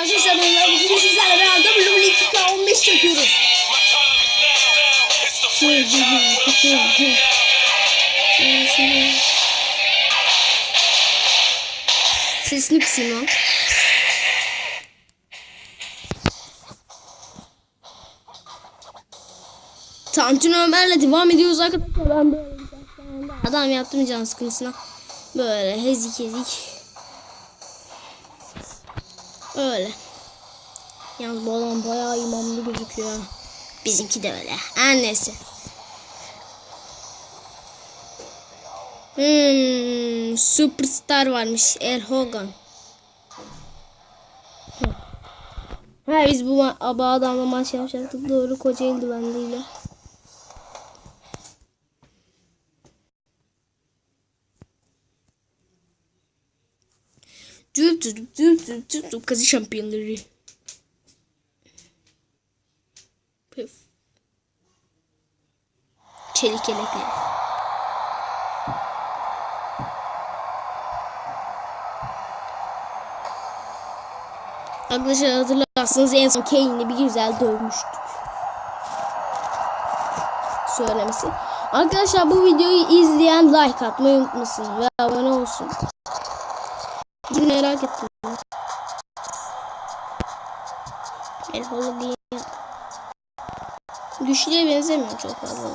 arkadaşlar ben bugün sizlerle beraber WWE 2K15 çekiyoruz. Sesini kısayım lan. Tantuni Ömer'le devam ediyoruz arkadaşlar. Ben böyle adam yaptım can sıkıntısına. Böyle hezik hezik. Öyle. Yalnız bu adam bayağı imamlı gözüküyor. Bizimki de öyle. Her neyse. Hmm, superstar varmış. El Hogan. Ha biz bu, bu adamla maç yapacaktık. Doğru koca eldivenliyle. Kazı şampiyonları. Püf. Çelik yelekli. Arkadaşlar hatırlarsanız en son Kane'i bir güzel dövmüştük. Söylemesi. Arkadaşlar bu videoyu izleyen like atmayı unutmasın ve abone olsun. Merak ettim. El holo diye. Güçlüye benzemiyor çok fazla.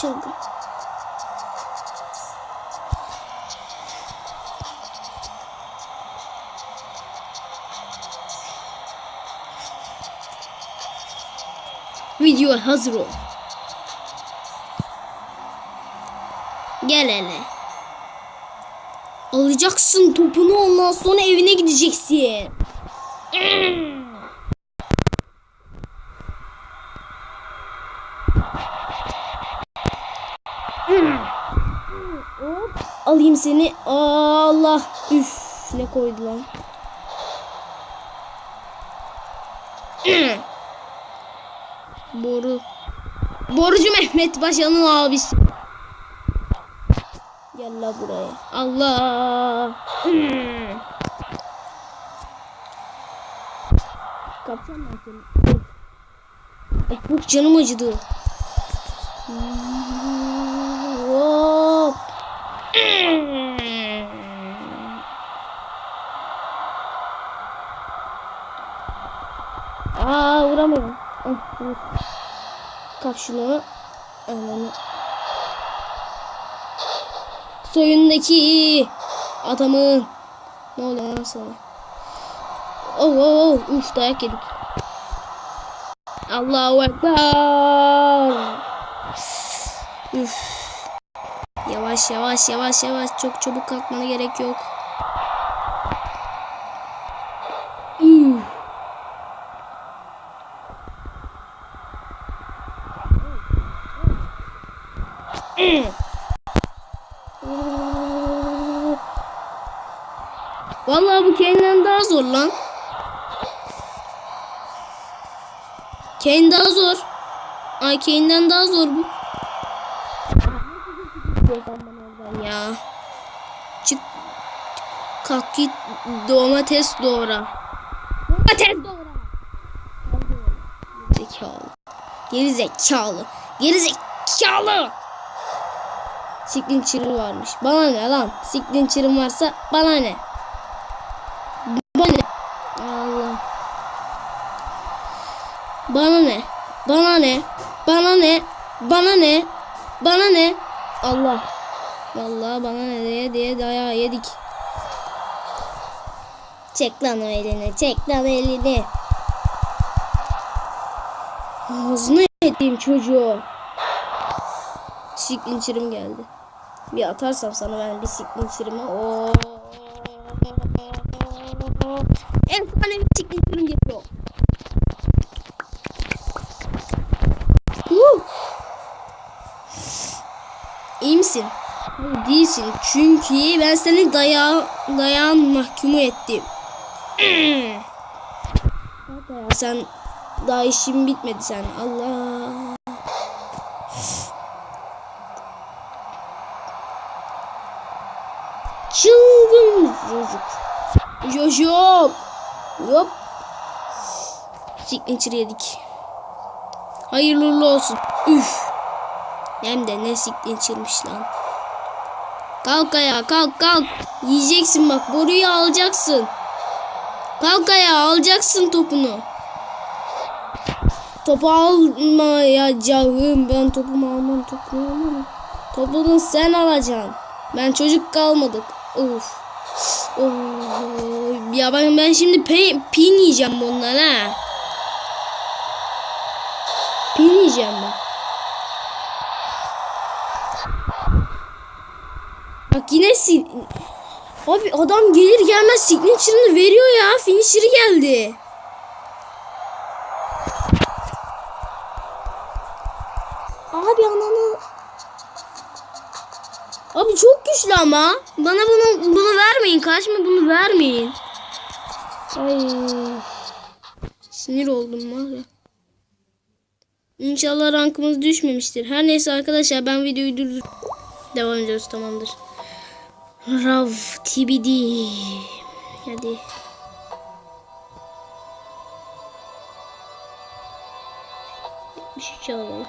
Çılgın. Video hazır ol. Gel hele. Alacaksın topunu ondan sonra evine gideceksin. Alayım seni. Allah. Üf. Ne koydu lan. Boru. Borucu Mehmet Paşa'nın abisi. Gel la buraya. Allah. Hmm. Kapacağım ben seni. Ay çok canım acıdı. Hop. Aa vuramıyorum. Vur. Kap şunu. Ananı. Soyundaki adamın. Ne oluyor sana? Oh oh oh. Uf dayak yedik. Allahu Ekber. Üf. Yavaş yavaş yavaş yavaş. Çok çabuk kalkmana gerek yok. Üf. Vallahi bu Kane'den daha zor lan. Kane daha zor. Ay Kane'den daha zor bu. Ya. Çık. Kalk git domates doğra. Domates doğra. Zekalı. Geri zekalı. Geri zekalı. Siklin çırı varmış. Bana ne lan? Siklin çırım varsa bana ne? Bana ne? Allah. Bana ne? Bana ne? Bana ne? Bana ne? Bana ne? Allah. Vallahi bana ne diye diye dayağı yedik. Çek lan o elini. Çek lan elini. Ağzına ettiğim çocuğu. Siklinçirim geldi. Bir atarsam sana ben bir siklinçirimi. Oo. Efsane bir siklinçirim geliyor. Huh. İyi misin? Hayır, değilsin. Çünkü ben seni daya dayağın mahkumu ettim. Sen daha işin bitmedi sen. Allah. Çılgın çocuk. Jojo. Hop. Signature yedik. Hayırlı olsun. Üf. Hem de ne signature'mış lan. Kalk ayağa kalk kalk. Yiyeceksin bak boruyu alacaksın. Kalk ayağa alacaksın topunu. Topu almayacağım. Ben topumu almam topumu almam. Topunu sen alacaksın. Ben çocuk kalmadık. Of. Ya ben, ben şimdi pin yiyeceğim bundan ha. Pin yiyeceğim ben. Bak yine si Abi adam gelir gelmez signature'ını veriyor ya. Finisher'ı geldi. Abi ananı. Abi çok güçlü ama. Bana bunu bunu vermeyin. Kaçma bunu vermeyin. Ay. Sinir oldum var ya. İnşallah rankımız düşmemiştir. Her neyse arkadaşlar ben videoyu durdur. Devam ediyoruz tamamdır. Rav TBD. Hadi. Bir şey çalalım.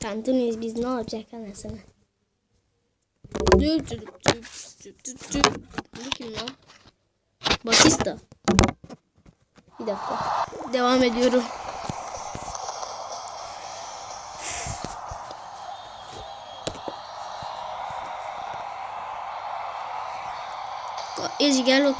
Tantunuyuz biz ne olacak anasını. Düp düp düp düp düp düp. Bu kim lan? Batista. Bir dakika. Devam ediyorum. Esses galo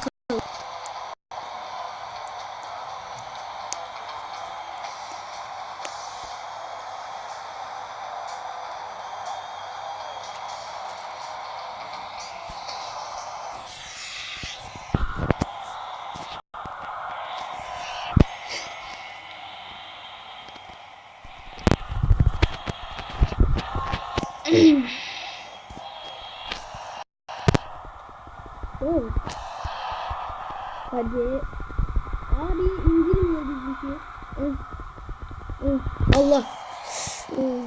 Hadi. Abi indirmiyor bizdeki. Oh. Oh. Allah. Oh.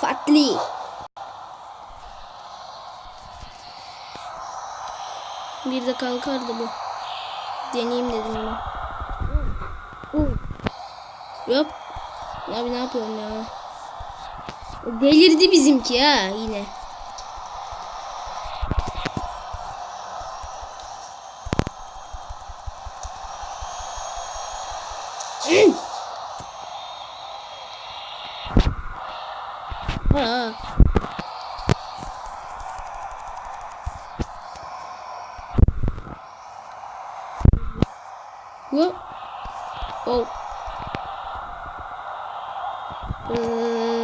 Fatli. Bir de kalkardı bu. Deneyeyim dedim. Oh. Yok. Abi ne yapıyorum ya? Delirdi bizimki ha yine. ha. Whoop. Oh. Oo.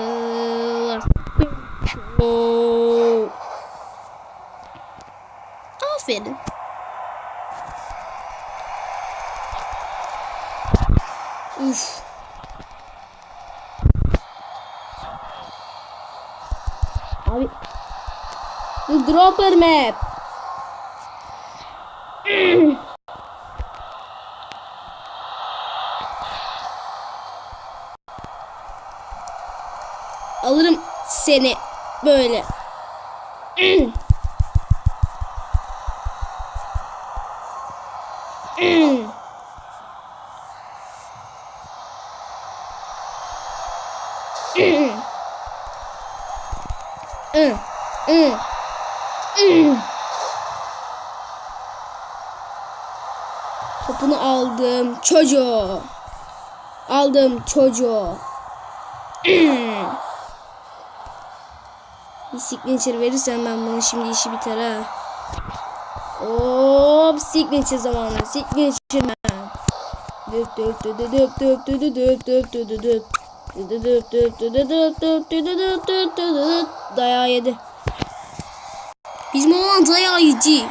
Aferin. Uf. Abi. The dropper map. Alırım seni böyle. Topunu aldım çocuğu. Aldım çocuğu. Bir signature verirsen ben bunu şimdi işi biter ha. Hop signature zamanı. Signature man. Düp düp düp düp düp düp düp düp düp düp düp Daya yedi. Bizim olan daya yedi.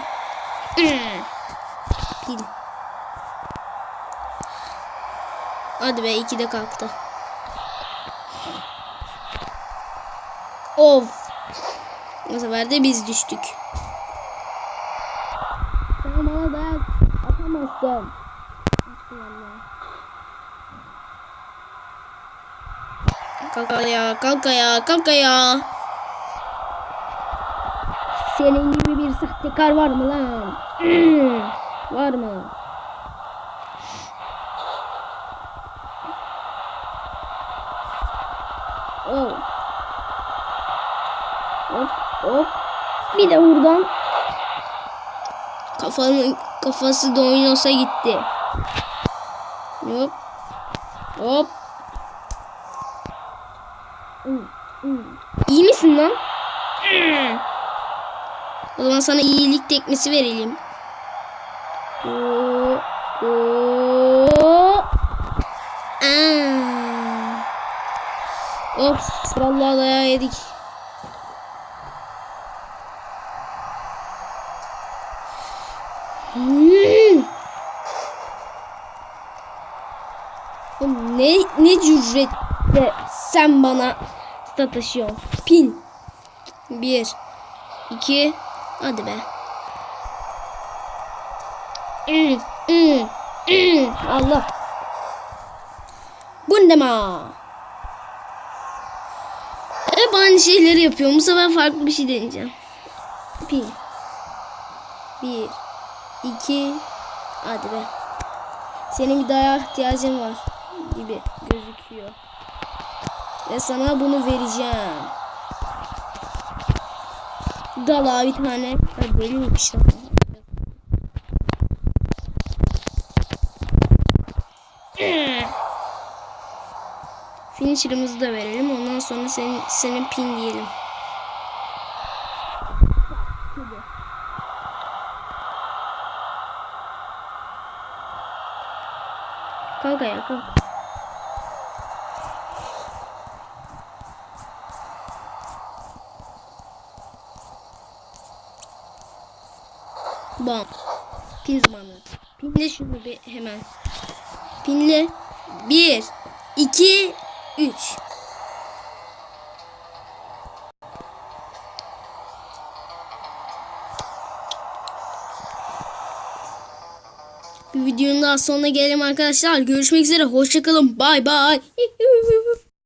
Pil. Hadi be iki kalktı. Of. Bu sefer de biz düştük. Sen bana atamazsın. Kalk ayağa, kalk ayağa, kalk ayağa. Senin gibi bir sahtekar var mı lan? var mı? Oh. Hop hop. Bir de buradan. Kafanın kafası Domino's'a gitti. Hop. Hop. Hmm, hmm. İyi misin lan? O zaman sana iyilik tekmesi verelim. Oo, oo. Aa. Of vallahi dayağı yedik. Hmm. Ne ne cüretle sen bana sataşıyorsun. Pin. Bir. iki. Hadi be. Allah. Bu ne ma? Hep aynı şeyleri yapıyorum. Bu sefer farklı bir şey deneyeceğim. Pin. Bir. iki. Hadi be. Senin bir dayağa ihtiyacın var gibi gözüküyor. Ve sana bunu vereceğim. Dala bir tane. Ha, böyleymiş lan. Finisher'ımızı da verelim. Ondan sonra senin, senin pin diyelim. Kalk ayağa kalk. Bam. Pin zamanı. Pinle şunu bir hemen. Pinle. Bir, iki, üç. Bir videonun daha sonuna gelelim arkadaşlar. Görüşmek üzere. Hoşçakalın. Bay bay.